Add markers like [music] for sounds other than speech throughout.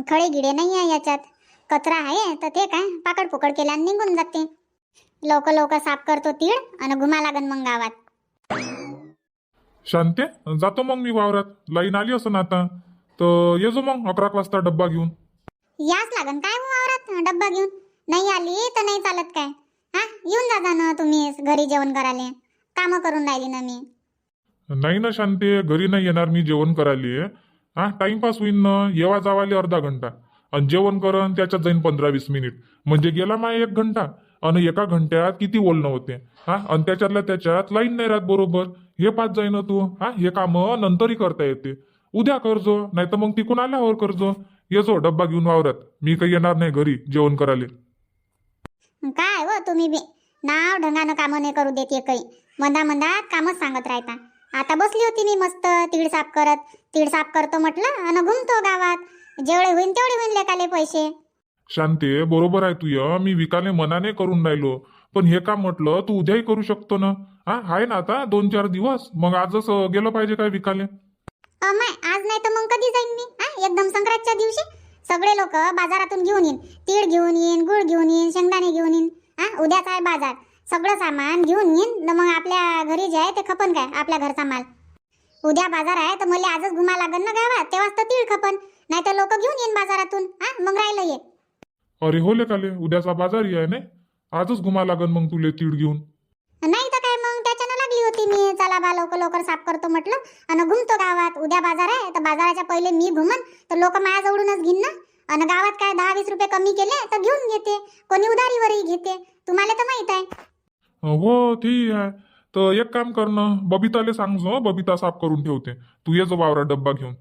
खडे गिडे नाही आहे याच्यात. कचरा आहे तर ते काय? पाकड पुकड केल्याने निघून जाते. लवकर लवकर साफ करतो तीळ आणि घुमा लागन मग गावात. शांते जातो मग मी वावरात. लाईन आली असं आता. तर ये जो मग अकरा वाजता डब्बा घेऊन. याच लागन काय वावरात? डब्बा घेऊन? नाही आली तर नाही चालत काय? हा? येऊन जा ना तुम्ही घरी जेवण करायला. कामं करून राहिली ना मी. नाही ना शांते घरी नाही येणार मी जेवण करायला. हा टाइमपास होईन ना. येवा जावाले अर्धा घंटा. आणि जेवण करन त्याच्यात जाईन पंधरा वीस मिनिट म्हणजे गेला माय एक घंटा. आणि एका घंट्यात किती बोलणं होते. हा आणि त्याच्यातल्या त्याच्यात लाईन नाही राहत बरोबर. हे पाच जाईन तू. हा हे काम नंतरही करता येते. उद्या करजो नाही तर मग तिकून आल्यावर करजो. येजो डब्बा घेऊन वावरात. मी काही येणार नाही घरी जेवण करायला. काय हो तुम्ही बी? नाव ढंगानं कामं नाही करू देते काही मंदा मंदात कामच सांगत राहता. आता बसली होती मी मस्त तीळ साफ करत. तीळ साफ करतो म्हटलं आणि घुमतो गावात. जेवढे होईन तेवढे होईन लेकाले पैसे. शांते बरोबर आहे तुय. मी विकाले मनाने करून राहिलो. पण हे काम म्हटलं तू उद्याही करू शकतो ना? हा आहे ना आता दोन चार दिवस. मग आजच गेलं पाहिजे काय विकाले? अमाय आज नाही तर मग कधी जाईन मी? हा एकदम संक्रांतच्या दिवशी? सगळे लोक बाजारातून घेऊन येईन. तीळ घेऊन येईन गुळ घेऊन येईन शेंगदाणे घेऊन येईन. हा उद्याचा आहे बाजार. सगळं सामान घेऊन येईन. न मग आपल्या घरी जे आहे ते खपन काय आपल्या घरचा माल? उद्या बाजार आहे तर मला आजच घुमा लागन ना गावात तेव्हाच तर तीळ खपन. नाही तर लोक घेऊन येईन बाजारातून. हा मग राहिलं ये. अरे हो काले उद्याचा बाजारी आहे ना? आजच घुमा लागन मग तुले तीड घेऊन. नाही तर काय मग त्याच्यानं लागली होती मी. चला बा लवकर लवकर साफ करतो म्हटलं. आणि घुमतो गावात. उद्या बाजार आहे तर बाजाराच्या पहिले मी घुमन. तर लोक माझ्याजवळूनच घेईन ना. आणि गावात काय दहा वीस रुपये कमी केले तर घेऊन घेते. कोणी उधारीवरही घेते. तुम्हाला तर माहीत आहे. हो ठीक आहे. तर एक काम कर ना बबिताले सांगजो बबिता साफ करून ठेवते. तू ये जो वावरात डब्बा घेऊन.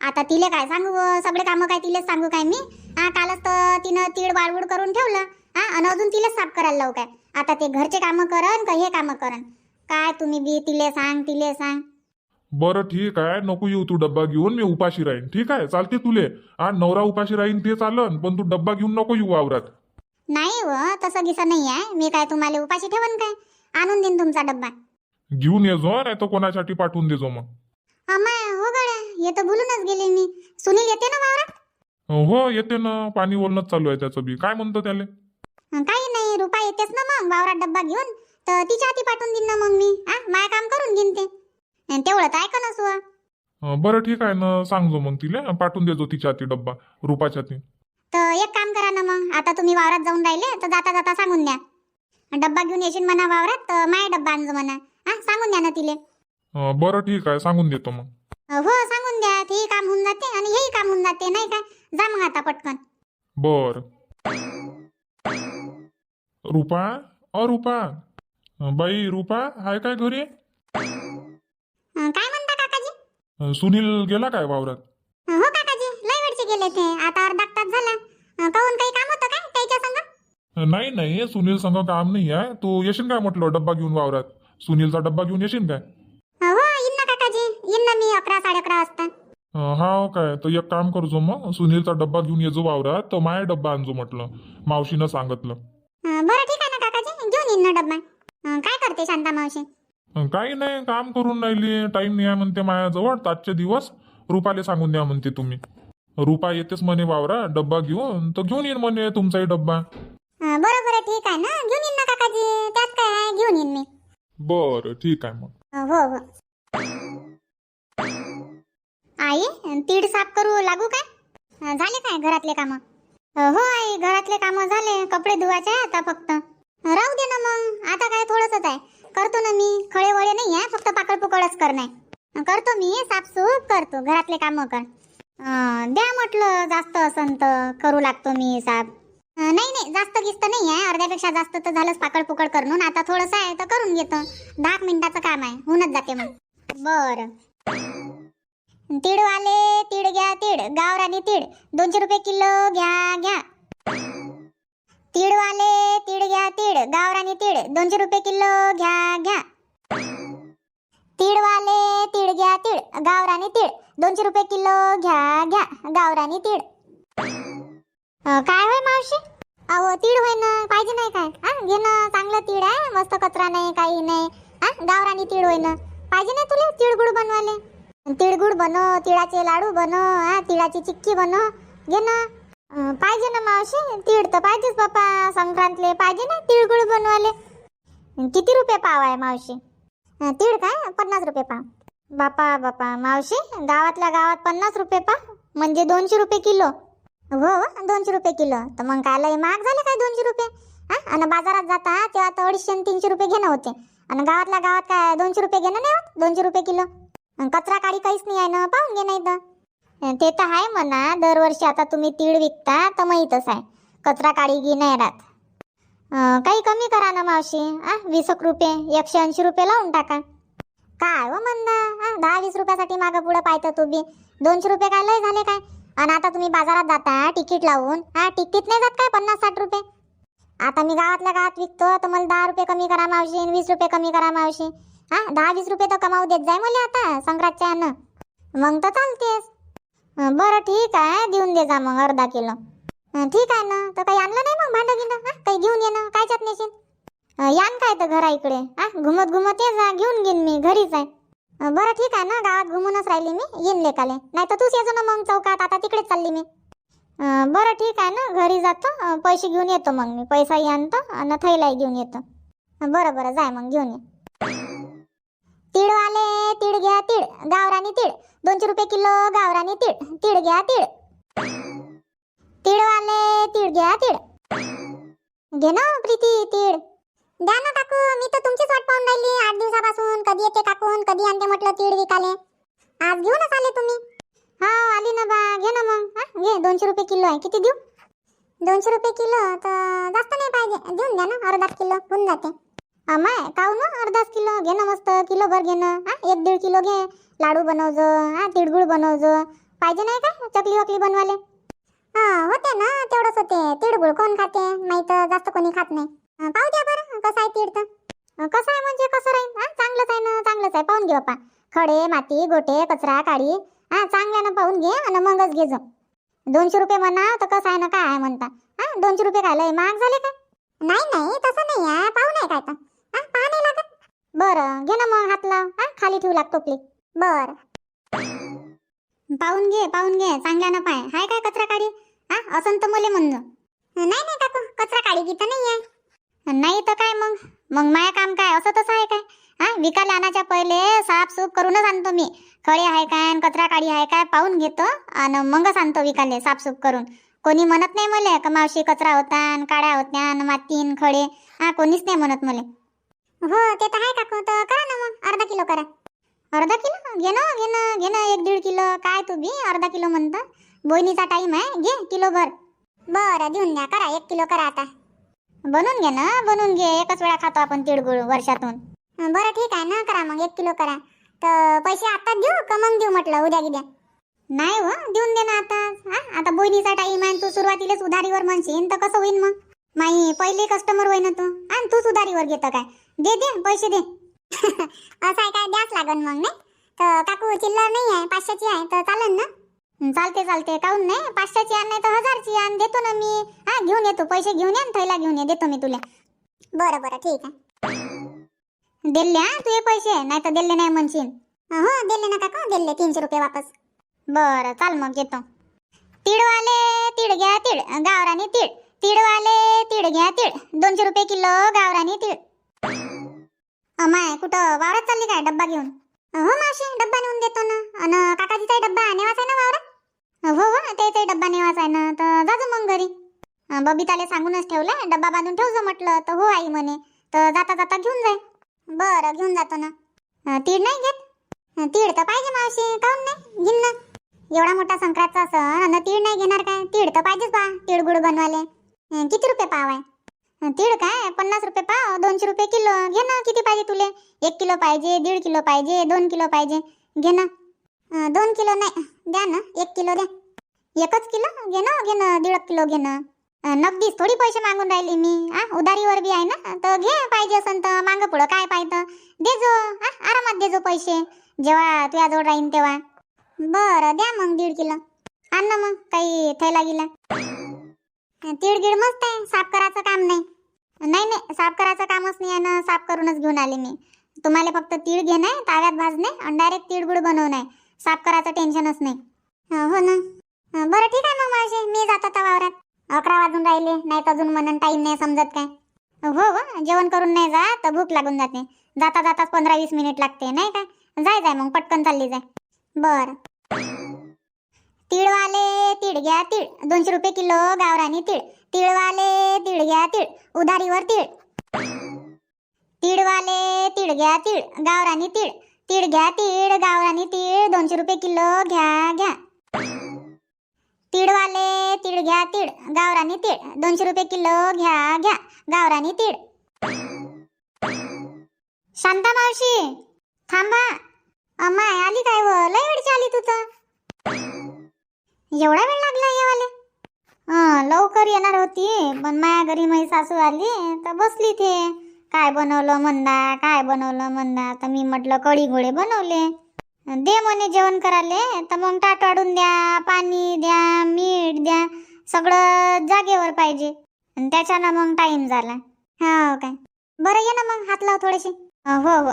आता तिले काय सांगू व? सगळे कामं काय तिलेच सांगू काय मी? हा कालच तर तिनं तीळ वाळवूड करून ठेवलं. हा आणि अजून तिलेच साफ करायला लावू काय? आता ते घरचे कामं करन का हे कामं करन? काय तुम्ही बी तिले सांग तिले सांग. बरं ठीक आहे नको येऊ तू डब्बा घेऊन मी उपाशी राहीन. ठीक आहे चालते तुले. हा नवरा उपाशी राहीन ते चालन पण तू डब्बा घेऊन नको येऊ वावरात. नाही व तसं गिसं नाही आहे. मी काय तुम्हाला उपाशी ठेवन काय? आणून देईन तुमचा डब्बा. घेऊन ये जो नाही तर कोणासाठी पाठवून देजो मग. अमाय हो गड्या हे तर भुलूनच गेले मी. सुनील येते ना वावरात? हो येते ना. पाणी बोलणंच चालू आहे त्याचं बी. काय म्हणतो त्याले? अं, काही नाही रुपा येतेच ना मग वावरात डब्बा घेऊन. तर तिच्या हाती पाठवून देईन ना मग मी. हा माय काम करून घेईन ते. अन् तेवढं तर ऐका नसू अं, बरं ठीक आहे ना. सांगजो मग तिला. पाठवून देजो तिच्या हाती डब्बा रुपाच्या हाती. तर एक काम करा ना मग. आता तुम्ही वावरात जाऊन राहिले तर जाता जाता सांगून द्या. डब्बा घेऊन येशील म्हणा वावरात तर माय डब्बा आणजो म्हणा. हा सांगून द्या ना तिले. अं, बरं ठीक आहे सांगून देतो मग. हो सांगून द्या. तेही काम होऊन जाते आणि हेही काम होऊन जाते नाही काय जा मग आता पटकन. बर. रुपा? अ रुपा. अं, बाई रुपा आहे काय घरी? अं, काय म्हणता काकाजी? अं, सुनील गेला काय वावरात? नाही नाही सुनील संग काम नाही आहे. तू येशील काय म्हटलं डब्बा घेऊन वावरात? सुनीलचा डब्बा घेऊन येशील काय? हो येईन ना काकाजी. येईन ना मी अकरा साडे अकरा वाजता. अं, काय? तर एक काम करजो मग. सुनीलचा डब्बा घेऊन येजो वावरात तर माय डब्बा आणजो म्हटलं मावशीनं सांगितलं. अं, बरं ठीक आहे ना काकाजी. घेऊन येईन ना डब्बा. अं, काय करते शांता मावशी? अं, काही नाही काम करून राहिली. टाइम नाही आहे म्हणते माझ्याजवळ आजचे दिवस रुपाले सांगून द्या म्हणते तुम्ही. रुपा येतेच म्हणे वावरा डब्बा घेऊन. तर घेऊन येईन म्हणे तुमचाही डब्बा. अं, बरं बरं ठीक आहे ना. घेऊन येईन ना काकाजी. त्यात काय आहे? घेऊन येईन मी. बरं ठीक आहे मग. हो हो. आई तीड साफ करू लागू काय? झाले काय घरातले कामं? हो आई घरातले कामं झाले. कपडे धुवायचे आहे आता फक्त. राहू दे ना मग. आता काय थोडंसंच आहे. करतो ना मी. खळे वळे नाही आहे. फक्त पाकड पुकडच करणे करतो मी. साफसूफ करतो. घरातले कामं कर. द्या म्हटलं जास्त असन तर. करू लागतो मी साफ. नाही नाही जास्त गिस्त नाही आहे अर्ध्यापेक्षा जास्त तर झालंच पाकड पुकड करून आता थोडंसं आहे तर करून घेतो. दहा मिनिटाचं काम आहे. होऊनच जाते मग. बर. तीड वाले तीड घ्या तीड गावरानी तीड दोनशे रुपये किलो घ्या घ्या. तीड वाले तीड घ्या तीड गावरानी तीड दोनशे रुपये किलो घ्या घ्या. तीड वाले तीड घ्या तीड गावरानी तीड दोनशे रुपये किलो घ्या घ्या. गावरानी तीड काय होय मावशी? अहो तीड होय ना पाहिजे नाही काय? हा घे ना चांगलं तीड आहे मस्त कचरा नाही काही नाही. हा गावरानी तीड होय ना. पाहिजे नाही तुला तिळगुळ बनवाले तिळगुळ बनव तिळाचे लाडू बनव हा तिळाची चिक्की बनव घे ना. पाहिजे ना मावशी तीळ तर पाहिजेच बापा संक्रांतले. पाहिजे ना तिळगुळ बनवाले किती रुपये पाव आहे मावशी? तीळ काय? पन्नास रुपये पाव. बापा बापा मावशी गावातल्या गावात पन्नास रुपये पाव म्हणजे दोनशे रुपये किलो. हो, हो दोनशे रुपये किलो. तर मग काय लय महाग झाले काय दोनशे रुपये? हा? आणि बाजारात जाता तेव्हा तर अडीचशे आणि तीनशे रुपये घेणं होते. आणि गावातल्या गावात काय दोनशे रुपये घेणं नाही होत? दोनशे रुपये किलो. कचरा काळी काहीच नाही आहे ना पाहून घे नाही तर. ते तर आहे म्हणा दरवर्षी आता तुम्ही तीळ विकता तर माहीतच आहे. कचरा काळी घे नाही राहत. काही कमी करा ना मावशी आ वीस एक रुपये एकशे ऐंशी रुपये लावून टाका. काय हो म्हणणं हा? दहा वीस रुपयासाठी मागं पुढं पाहतं तू बी दोनशे रुपये काय लय झाले काय? आणि आता तुम्ही बाजारात जाता तिकीट लावून. हा तिकीट नाही जात काय? पन्नास साठ रुपये. आता मी गावातल्या गावात विकतो तर मला दहा रुपये कमी करा मावशी वीस रुपये कमी करा मावशी. हा दहा वीस रुपये तर कमावू देत जाय मला आता संक्रांतच्या यानं. मग तर चालतेस. बरं ठीक आहे देऊन दे जा मग अर्धा किलो. ठीक आहे ना तर काही आणलं नाही मग भांडं गिंड हा काही घेऊन ये ना कायच्यात नेशील यान काय तर घरा इकडे. हा घुमत घुमत ये जा घेऊन घेईन मी घरीच आहे. बरं ठीक आहे ना गावात घुमूनच राहिली मी. येईन लेकाले. नाही तर तूच येतो ना मग चौकात. आता तिकडेच चालली मी. बरं ठीक आहे ना घरी जातो. पैसे घेऊन येतो मग मी. पैसाही आणतो आणि थैलाही घेऊन येतो. बरं बरं. जाय मग घेऊन ये. तीळवाले तीळ घ्या तीळ. गावरानी तीळ. दोनशे रुपये किलो गावरानी तीळ. तीळ घ्या तीळ. तीळवाले तीळ घ्या तीळ. घे ना प्रीती तीळ. द्या ना काकू मी तर तुमचीच वाट पाहून राहिली. आठ दिवसापासून कधी येते काकून कधी आणते म्हटलं तीळ विकाले. आज घेऊनच आले तुम्ही. हा आली ना बा. घे ना मग. हा घे. दोनशे रुपये किलो आहे. किती देऊ? दोनशे रुपये किलो? तर जास्त नाही पाहिजे. देऊन द्या ना. अर्धा किलो. होऊन जाते. अमाय काऊ ना. अर्धाच किलो. घे ना मस्त. किलो भर घे ना. हा एक दीड किलो घे. लाडू बनवजो. हा तिळगुळ बनवजो. पाहिजे नाही का? चकली वकली बनवाले. हा होते ना. तेवढंच होते. तिळगुळ कोण खाते? नाही तर जास्त कोणी खात नाही. पाहू द्या कसं आहे तीर्थ कसं आहे म्हणजे कसं राहील हा चांगलंच आहे ना चांगलंच आहे. पाहून घे बाप्पा. खडे माती गोटे कचरा काळी हा चांगल्यानं पाहून घे आणि मगच घे जाऊ दोनशे रुपये म्हणा तर कसं आहे ना काय आहे म्हणता. हा दोनशे रुपये काय लय महाग झाले का नाही नाही तसं नाही आहे. पाहू नाही काय तर. हा पहा नाही लागत. बरं घे ना मग हात लाव. हा खाली ठेवू लाग प्ले बर. पाहून घे पाहून घे. चांगल्यानं पाय. हाय काय कचरा काढी हा असं तर मले म्हणणं. नाही नाही काकू. कचरा काढी तिथं नाही आहे. नाही तर काय मग? मग माया काम काय? असं तसं आहे काय? हा? विकायला आणायच्या पहिले साफसूफ करूनच आणतो मी. खडे आहे काय आणि कचरा काळी आहे काय पाहून घेतो आणि मगच आणतो विकाले साफसूफ करून. कोणी म्हणत नाही मले का मावशी कचरा होता आणि काड्या होत्या आणि मातीन खडे? हा कोणीच नाही म्हणत मले. हो ते तर आहे काकू तर करा ना मग. अर्धा किलो करा. अर्धा किलो? घे ना घे ना घे ना एक दीड किलो. काय तू बी? अर्धा किलो म्हणता. बोईनीचा टाईम आहे. घे किलो भर. बरं देऊन द्या. करा एक किलो करा आता. बनवून घे ना बनवून घे. एकच वेळा खातो आपण तिळगुळ वर्षातून. बरं ठीक आहे ना करा मग एक किलो करा. तर पैसे आता देऊ का मग देऊ म्हटलं उद्या गिद्या? नाही हो देऊन दे ना आता. हा आता बोईनीचा टाईम आहे आणि तू सुरुवातीलाच उधारीवर म्हणशील तर कसं होईल मग? माई पहिले कस्टमर होय ना तू. आणि तूच उधारीवर घेतं काय? दे दे पैसे दे. [laughs] असं आहे काय द्याच लागन मग नाही? तर काकू चिल्लर नाही आहे पाचशेची आहे तर चालेल ना? चालते चालते. काहून नाही? पाचशेची आण नाही तर हजारची आण. देतो ना मी. हा घेऊन येतो पैसे घेऊन ये आणि थैला घेऊन ये. देतो मी तुला. बरं बरं. ठीक आहे. दिले हा तू हे पैसे. नाही तर दिले नाही म्हणशील. हो दिले ना काका. दिले तीनशे रुपये वापस. बरं चाल मग. येतो. तीळवाले तीळ घ्या तीळ. गावरानी तीळ. तीळवाले तीळ घ्या तीळ. दोनशे रुपये किलो गावरानी तीळ. अमाय कुठं? वावरात चालली काय? डब्बा घेऊन? हो मावशी. डब्बा नेऊन देतो ना. अन काकाजीचा डब्बा. नेवाचा आहे ना वावरात? हो हो त्याचा डब्बा नेवाचा आहे ना तर जाजो मग घरी. बबिताले सांगूनच ठेवलं डब्बा बांधून ठेवजो म्हटलं तर हो आई म्हणे तर जाता जाता घेऊन जाय. बरं घेऊन जातो ना. तीड नाही घेत? तीड तर पाहिजे मावशी काहून नाही? घेईन ना. एवढा मोठा संक्रांतचा सण आणि तीळ नाही घेणार काय? तीळ तर पाहिजेच बा तीळगुळ बनवाले किती रुपये पाव आहे? तीळ काय? पन्नास रुपये पाव दोनशे रुपये किलो. घे ना किती पाहिजे तुले? एक किलो पाहिजे दीड किलो पाहिजे दोन किलो पाहिजे. घे ना. दोन किलो नाही. द्या ना एक किलो द्या. एकच किलो? घे ना घे ना दीड किलो घे ना. नगदीच थोडी पैसे मागून राहिली मी. आ उधारीवर बी आहे ना? तर घे पाहिजे असन तर. मागं पुढं काय पाहिजे? दे जो. आ आरामात दे जो पैसे. जेव्हा तुझ्याजवळ राहीन तेव्हा. बरं द्या मग दीड किलो. आण ना मग काही थैला गिला. तीळ गिळ मस्त आहे. साफ करायचं काम नाही. नाही नाही साफ करायचं कामच नाही आहे ना साफ करूनच घेऊन आले मी. तुम्हाला फक्त तीळ घेणं आहे ताव्यात भाजणे आणि डायरेक्ट तीळ गुळ बनवणं आहे. साफ करायचं टेन्शनच नाही. हो ना. बरं ठीक आहे मग माझी मी जाता तर वावरात. अकरा वाजून राहिले नाही तर अजून म्हणून टाईम नाही समजत काय. हो हो जेवण करून नाही जा तर भूक लागून जाते. जाता जाताच पंधरा वीस मिनिट लागते नाही का? जाय जाय मग पटकन चालली जाय. बर. तिळवाले तिळ घ्या तीळ दोनशे रुपये किलो गावरानी तीळ. तिळवाले तिळ घ्या तीळ उधारीवर तीळ. तिळवाले तिळ घ्या तीळ गावरानी तीळ. तीळ घ्या तीळ गावरानी तीळ दोनशे रुपये किलो घ्या घ्या. तीळवाले तिळ घ्या तीळ. गावरानी तीळ दोनशे रुपये किलो घ्या घ्या. गावरानी तीळ. शांता मावशी थांबा. अम्मा आली काय व? लय वेळची आली तू तर. एवढा वेळ लागला येवाले? लवकर येणार होती पण माया घरी माझी सासू आली तर बसली ते काय बनवलं म्हणदा काय बनवलं म्हणदा तर मी म्हटलं कढी घोडे बनवले. दे म्हणे जेवण करायले. तर मग ताट वाढून द्या पाणी द्या मीठ द्या सगळं जागेवर पाहिजे. आणि त्याच्यानं मग टाइम झाला. हो काय? बरं ये ना मग हात लाव थोडेसे. हो हो.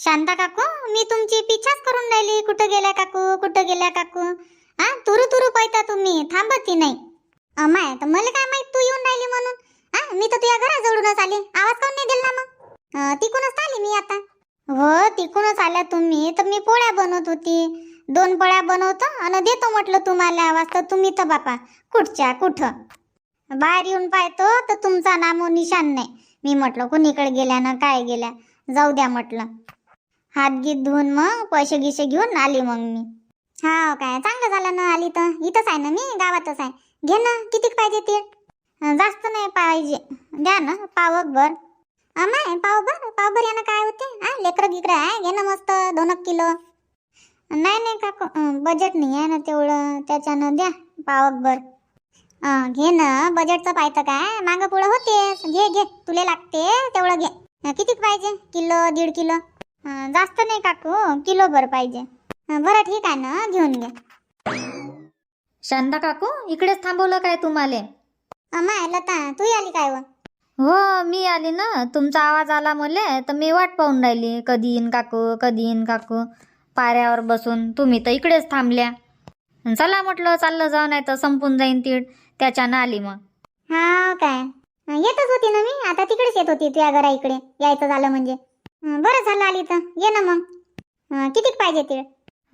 शांता काकू मी तुमची पिछाच करून राहिली. कुठं गेल्या काकू? कुठं गेल्या काकू? हा तुरु तुरु पाहता तुम्ही. थांबती नाही. अमाय तर मला काय माहीत तू येऊन राहिली म्हणून? हा मी तर तुझ्या घराजवळूनच आले. आवाज काऊन नाही दिला मग? तिकूनच आली मी आता. हो तिकूनच आल्या तुम्ही. तर मी पोळ्या बनवत होती. दोन पोळ्या बनवतो आणि देतो म्हटलं तुम्हाला आवाज. तर तुम्ही तर बापा कुठच्या कुठं? बाहेर येऊन पाहतो तर तुमचा नामो निशान नाही. मी म्हटलं कुणीकडे गेल्या ना काय गेल्या? जाऊ द्या म्हटलं. हात गीत धुवून मग पैसे गिसे घेऊन आली मग मी. हा काय चांगलं झालं ना आली तर. इथंच आहे ना मी गावातच आहे. घे ना कितीक पाहिजे ते? जास्त नाही पाहिजे. द्या ना पावक भर पावभर पाव भर पाव भर यानं काय होते? हा लेकरं गिकरं आहे घे ना मस्त दोन एक किलो. नाही नाही काकू बजेट नाही आहे ना तेवढं त्याच्यानं द्या पावक भर घे ना बजेटचं पाहिजे काय? मागं पुढं होतेच घे घे तुले लागते तेवढं घे. अं, कितीक पाहिजे? किलो दीड किलो? जास्त नाही काकू किलो भर पाहिजे बरं ठीक आहे ना घेऊन घे शांता काकू इकडेच थांबवलं काय तुम्हाला? अमाय लता तू आली काय व? हो मी आली ना. तुमचा आवाज आला मले तर मी वाट पाहून राहिली. कधी येईन काकू कधी येईन काकू? पाऱ्यावर बसून तुम्ही तर इकडेच थांबल्या. अन चला म्हटलं चाललं जाऊ नाही तर संपून जाईन तीड. त्याच्यानं आली मग. हा काय. अं, येतच होती ना मी. आता तिकडेच येत होती तुझ्या घरा इकडे. यायचं झालं म्हणजे. अं, बरं झालं आली तर. ये ना मग. अं, कितीक पाहिजे तीळ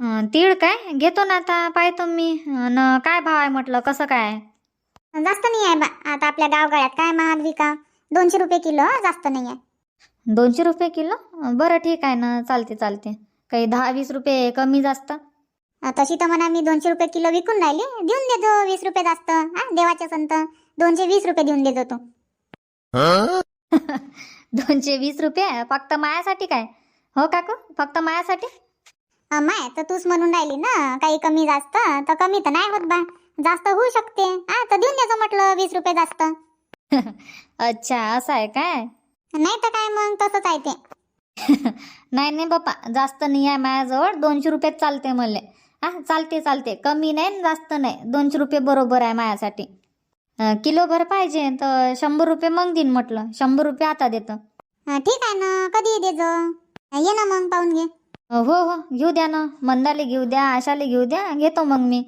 अं, तीळ काय? घेतो ना आता पाहतो मी. अन काय भाव आहे म्हटलं? कसं काय? जास्त नाही आहे बा. आता आपल्या गावगाड्यात काय महाग विका? दोनशे रुपये किलो जास्त नाही आहे. दोनशे रुपये किलो? बरं ठीक आहे ना चालते चालते. काही दहा वीस रुपये कमी जास्त? अं, तशी तर म्हणा मी दोनशे रुपये किलो विकून राहिली. देऊन देतो वीस रुपये जास्त. हा देवाचे संत. दोनशे वीस रुपये देऊन देतो तू. [laughs] दोनशे वीस रुपये? फक्त मायासाठी काय? हो काकू? फक्त मायासाठी? माय तर तूच म्हणून राहिली ना काही कमी जास्त तर कमी तर नाही होत बा. जास्त होऊ शकते. हा तर देऊन देतो म्हटलं वीस रुपये जास्त. [laughs] अच्छा असं आहे काय? नाही तर काय मग तसंच आहे ते. [laughs] नाही नाही बाप्पा जास्त नाही आहे माझ्याजवळ दोनशे रुपयात चालते मला हा चालते चालते. कमी नाही आणि जास्त नाही. दोनशे रुपये बरोबर आहे माझ्यासाठी. अं, किलोभर पाहिजे तर शंभर रुपये मग देईन म्हटलं. शंभर रुपये आता देतं. अं, ठीक आहे ना कधी देजो? ये ना मग पाहून घे. हो हो घेऊ द्या ना. मंदाले घेऊ द्या आशाले घेऊ द्या घेतो मग मी.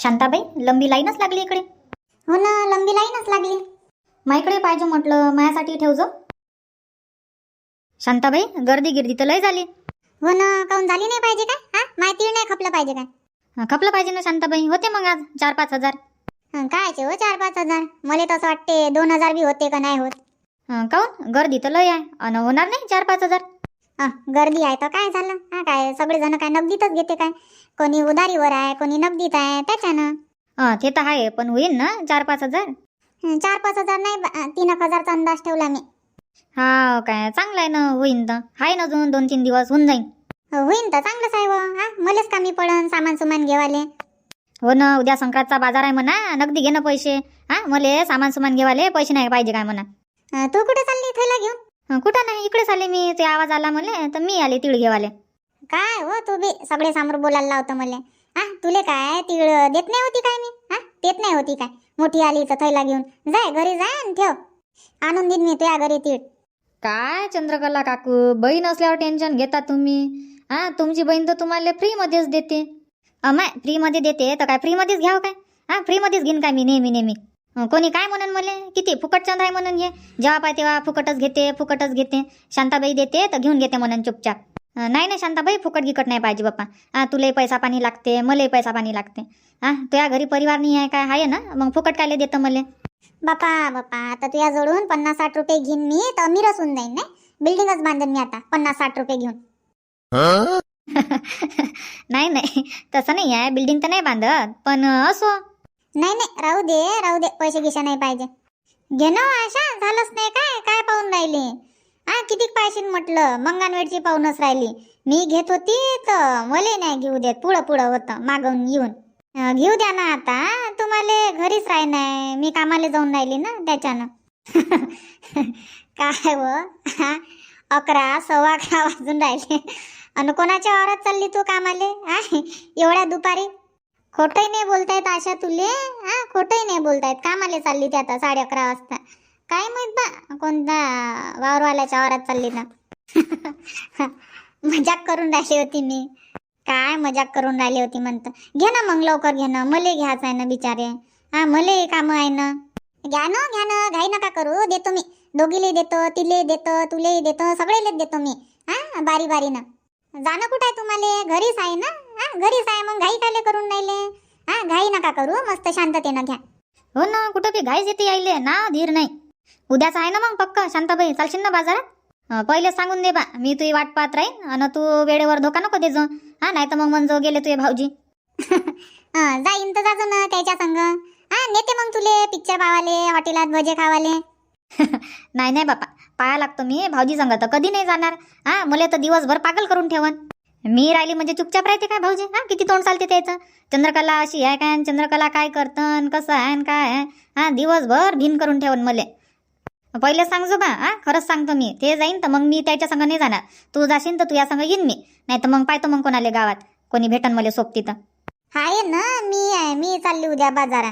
शांताबाई लंबी लाईनच लागली इकडे. हो ना लंबी लाईनच लागली. माईकडे पाहिजे म्हटलं माझ्यासाठी ठेवजो शांताबाई गर्दी गिर्दी तर लय झाली. हो ना काऊन झाली नाही पाहिजे काय हा? माय तीळ नाही खपलं पाहिजे काय हं, खपलं पाहिजे ना शांताबाई. होते मग आज चार पाच हजार. हं, कायचे हो चार पाच हजार? मला तसं वाटते दोन हजार बी होते का नाही होत? हं, काहून गर्दी तर लय आहे. अन होणार नाही चार पाच हजार. हं, गर्दी आहे तर काय झालं? हा काय सगळेजण काय नगदीतच घेते काय? कोणी उधारीवर आहे कोणी नगदीत आहे त्याच्यानं. हं, ते तर आहे पण होईल ना चार पाच हजार? हं, चार पाच हजार नाही बा, तीन एक हजारचा अंदाज ठेवला मी. हा काय चांगलं आहे ना होईन तर. आहे ना अजून दोन तीन दिवस होऊन जाईन. हो, होईन तर चांगलंच आहे व. हा मलेच कामी पडन सामान सुमान घेवाले. हो ना उद्या संक्रांतचा बाजार आहे म्हणा नगदी घे ना पैसे. हा मले सामान सुमान घेवाले पैसे नाही पाहिजे काय म्हणा. अं, तू कुठे चालली थैला घेऊन? कुठं नाही? इकडेच आले मी. ते आवाज आला मले तर मी आले तिळ घेवाले काय हो तू बी? सगळे समोर बोलायला लावतं मला. हा तुले काय? तीळ देत नाही होती काय मी? हा देत नाही होती काय? मोठी आली तर थैला घेऊन. जाय घरी जाय आणि ठेव. आणून देईन मी तुझ्या घरी तीळ. काय चंद्रकला काकू? बहीण असल्यावर टेन्शन घेता तुम्ही. हा तुमची बहीण तर तुम्हाला फ्रीमध्येच देते. अमाय फ्रीमध्ये देते तर काय? फ्रीमध्येच घ्यावं काय? हा फ्रीमध्येच घेईन काय मी नेहमी नेहमी? कोणी काय म्हणन मला किती? फुकटचंद आहे म्हणून हे? जेव्हा पाय तेव्हा फुकटच घेते फुकटच घेते. शांताबाई देते तर घेऊन घेते म्हणून चुपचाप. नाही नाही शांताबाई फुकट गिकट नाही पाहिजे बाप्पा. तुलाही पैसा पाणी लागते मलाही पैसा पाणी लागते. हा तुझ्या घरी परिवार नाही आहे काय? आहे ना? मग फुकट कायले देतं मला? बापा बापा आता तुझ्या जवळून पन्नास साठ रुपये घेईन मी तर अमीरच होऊन जाईन नाही? बिल्डिंगच बांधेन मी आता पन्नास साठ रुपये घेऊन. [laughs] नाही नाही. तसं नाही आहे. बिल्डिंग तर नाही बांधत. पण असो. नाही नाही राहू दे राहू दे पैसे गिशा नाही पाहिजे. घे ना हो, आशा झालंच नाही काय? काय पाहून राहिली? हा किती पाहिजे म्हटलं? मंगानवेडची पाहूनच राहिली. मी घेत होती तर मले नाही घेऊ देत. पुढं पुढं होतं मागवून येऊन. घेऊ द्या ना आता तुम्हाला घरीच राही नाही. मी कामाला जाऊन राहिली ना त्याच्यानं. [laughs] काय व? अकरा सव्वा अकरा वाजून राहिले. आणि कोणाच्या वावरात चालली तू कामाले? हा एवढ्या दुपारी? खोटही नाही बोलतायत आशा तुले? हा खोटही नाही बोलतायत. कामाला चालली ते आता साडे अकरा वाजता. काय माहीत बा कोणता वावरवाल्याच्या वावरात चालली ना [laughs] मजाक करून राहिली होती मी. काय मजाक करून राहिली होती म्हणत. घे ना मग लवकर घे ना. मले घ्यायचं आहे ना बिचारे. हा मले कामं आहे ना. घ्या ना घ्या ना. घाई नका करू. देतो मी. दोघीले देतो तिले देतो तुलेही देतो सगळेलेच देतो मी. हा बारी बारीनं. जाणं कुठं आहे तुम्हाला? घरीच आहे ना? घरीच आहे मग घाई काले करून राहिले? हा घाई नका करू मस्त शांततेनं घ्या. हो ना कुठं बी घाईच येते यायले ना धीर नाही. उद्याच आहे ना मग पक्का शांताबाई चालशील ना बाजारात? पहिले सांगून दे बा मी तुझी वाट पाहत राहीन आणि तू वेळेवर धोका नको देजो. हा नाही तर मग म्हणजो गेले तुझे भाऊजी. जाईन तर जाजो ना त्याच्या संग. हा नेते मग तुले पिक्चर पावाले हॉटेलात भजे खावाले. [laughs] नाही नाही बापा पाया लागतो मी भाऊजी संग तर कधी नाही जाणार. हा मला तर दिवसभर पागल करून ठेवन. मी राहिली म्हणजे चुपचाप राहते काय भाऊजी? हा किती तोंड चालते त्याचं? चंद्रकला अशी आहे काय आणि चंद्रकला काय करतं कसं आहे आणि काय आहे? हा दिवसभर भिन करून ठेवन मले. पहिले सांगजो बा हा खरंच सांगतो मी. ते जाईन तर मग मी त्याच्या संग नाही जाणार. तू जाशील तर तुझ्या संग येईन मी. नाही तर मग पाहतो मग कोणाले गावात. कोणी भेटन मला सोबती तर. आहे ना मी आहे. मी चालली उद्या बाजारा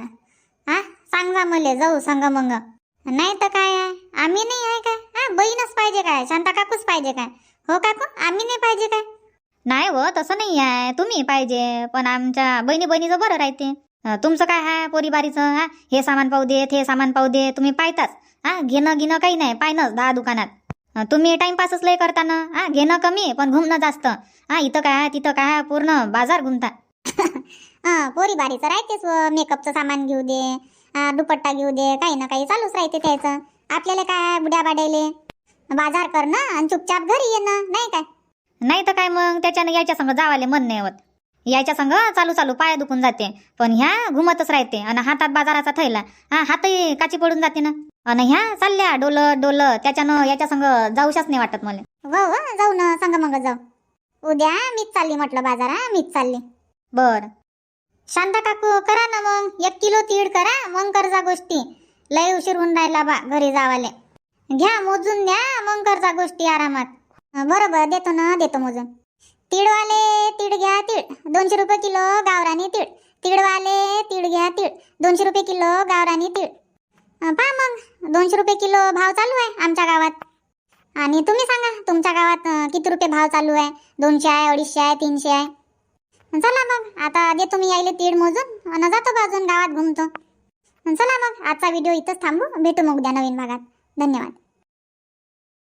हा सांगा मले जाऊ सांग मग. नाही तर काय आहे? आम्ही नाही आहे काय? हा बहीणच पाहिजे काय? शांता काकूच पाहिजे काय? हो काकू आम्ही नाही पाहिजे काय? नाही व तसं नाही आहे तुम्ही पाहिजे पण आमच्या बहिणी बहिणीचं बरं राहते. तुमचं काय आहे पोरीबारीचं हा? हे सामान पाहू देत हे सामान पाहू दे तुम्ही पाहताच. हा घेणं घेणं काही नाही पाहिनंच दहा दुकानात. तुम्ही टाइमपासच लय करता ना? हा घेणं कमी पण घुमणं जास्त. हा इथं काय तिथं काय पूर्ण बाजार घुमता. [laughs] हा पोरी बारीचं राहतेच व मेकअपचं सामान घेऊ दे दुपट्टा घेऊ दे काही ना काही चालूच राहते त्याचं. आपल्याला काय बुड्या बाड्याले बाजार करणं आणि चुपचाप घरी येणं नाही काय? नाही तर काय मग? त्याच्यानं यायच्या संग जावाले मन नाही होत. यायच्या संग चालू चालू पाय दुखून जाते. पण ह्या घुमतच राहते. आणि हातात बाजाराचा थैला. हा हातही काची पडून जाते ना. आणि ह्या चालल्या डोलं डोलं त्याच्यानं याच्या संग जाऊशाच नाही वाटत मला. हो हो जाऊ ना. सांग मग जाऊ. उद्या मीच चालली म्हटलं बाजारा मीच चालली. बर. शांता काकू करा ना मग. एक किलो तीळ करा. मग करजा गोष्टी. लय उशीर होऊन राहिला बा घरी जावाले. घ्या मोजून द्या. मग करजा गोष्टी आरामात. बरोबर बरं बरं देतो ना देतो मोजून. तीळवाले तीळ घ्या तीळ दोनशे रुपये किलो गावरानी तीळ तीळवाले तीळ घ्या तीळ दोनशे रुपये किलो गावरानी तीळ पहा मग दोनशे रुपये किलो भाव चालू आहे आमच्या गावात. आणि तुम्ही सांगा तुमच्या गावात किती रुपये भाव चालू आहे? दोनशे आहे अडीचशे आहे तीनशे आहे? चला मग आता देतो मी यायले तीळ मोजून. आणि जातो बाजून गावात घुमतो. चला मग आजचा व्हिडिओ इथंच थांबू. भेटू मग उद्या नवीन भागात. धन्यवाद.